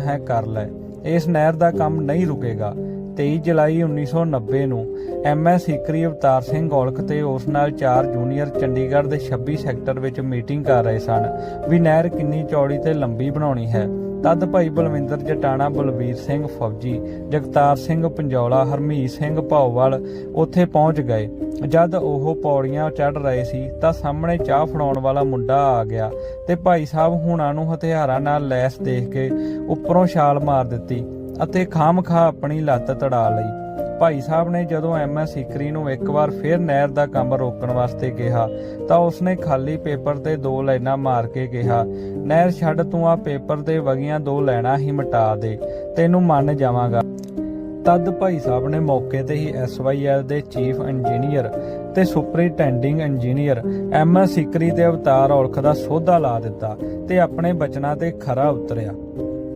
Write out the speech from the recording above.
ਹੈ ਕਰ ਲੈ। ਇਸ ਨਹਿਰ ਦਾ ਕੰਮ ਨਹੀਂ ਰੁਕੇਗਾ। 23 ਜੁਲਾਈ 1990 ਨੂੰ ਐਮਐਸ ਸਿਕਰੀ ਅਵਤਾਰ ਸਿੰਘ ਔਲਖ ਤੇ ਉਸ ਨਾਲ ਚਾਰ ਜੂਨੀਅਰ ਚੰਡੀਗੜ੍ਹ ਦੇ 26 ਸੈਕਟਰ ਵਿੱਚ ਮੀਟਿੰਗ ਕਰ ਰਹੇ ਸਨ ਵੀ ਨਹਿਰ ਕਿੰਨੀ ਚੌੜੀ ਤੇ ਲੰਬੀ ਬਣਾਉਣੀ ਹੈ। ਤਦ ਭਾਈ ਬਲਵਿੰਦਰ ਜਟਾਣਾ, ਬਲਬੀਰ ਸਿੰਘ ਫੌਜੀ, ਜਗਤਾਰ ਸਿੰਘ ਪੰਜੌਲਾ, ਹਰਮੀਤ ਸਿੰਘ ਭਾਉਵਾਲ ਉੱਥੇ ਪਹੁੰਚ ਗਏ। ਜਦ ਉਹ ਪੌੜੀਆਂ ਚੜ ਰਹੇ ਸੀ ਤਾਂ ਸਾਹਮਣੇ ਚਾਹ ਫੜਾਉਣ ਵਾਲਾ ਮੁੰਡਾ ਆ ਗਿਆ ਤੇ ਭਾਈ ਸਾਹਿਬ ਹੁਣਾਂ ਨੂੰ ਹਥਿਆਰਾਂ ਨਾਲ ਲੈਸ ਦੇਖ ਕੇ ਉੱਪਰੋਂ ਛਾਲ ਮਾਰ ਦਿੱਤੀ ਅਤੇ ਖਾਮਖਾ ਆਪਣੀ ਲੱਤ ਤੜਾ ਲਈ। ਭਾਈ ਸਾਹਿਬ ਨੇ ਜਦੋਂ ਐਮਐਸ ਸਿਕਰੀ ਨੂੰ ਇੱਕ ਵਾਰ ਫਿਰ ਨਹਿਰ ਦਾ ਕੰਮ ਰੋਕਣ ਵਾਸਤੇ ਕਿਹਾ, ਤਾਂ ਉਸਨੇ ਖਾਲੀ ਪੇਪਰ ਤੇ ਦੋ ਲਾਈਨਾਂ ਮਾਰ ਕੇ ਕਿਹਾ, ਨਹਿਰ ਛੱਡ, ਤੂੰ ਆ ਪੇਪਰ ਤੇ ਵਗੀਆਂ ਦੋ ਲਾਈਨਾਂ ਹੀ ਮਿਟਾ ਦੇ, ਤੈਨੂੰ ਮੰਨ ਜਾਵਾਂਗਾ। ਤਦ ਭਾਈ ਸਾਹਿਬ ਨੇ ਮੌਕੇ ਤੇ ਹੀ ਐਸਵਾਈਐਲ ਦੇ ਚੀਫ ਇੰਜੀਨੀਅਰ ਤੇ superintending engineer M S Sikri ਦੇ ਅਵਤਾਰ ਔਲਖ ਦਾ ਸੋਧਾ ਲਾ ਦਿੱਤਾ ਤੇ ਆਪਣੇ ਬਚਨਾਂ ਤੇ ਖਰਾ ਉਤਰਿਆ।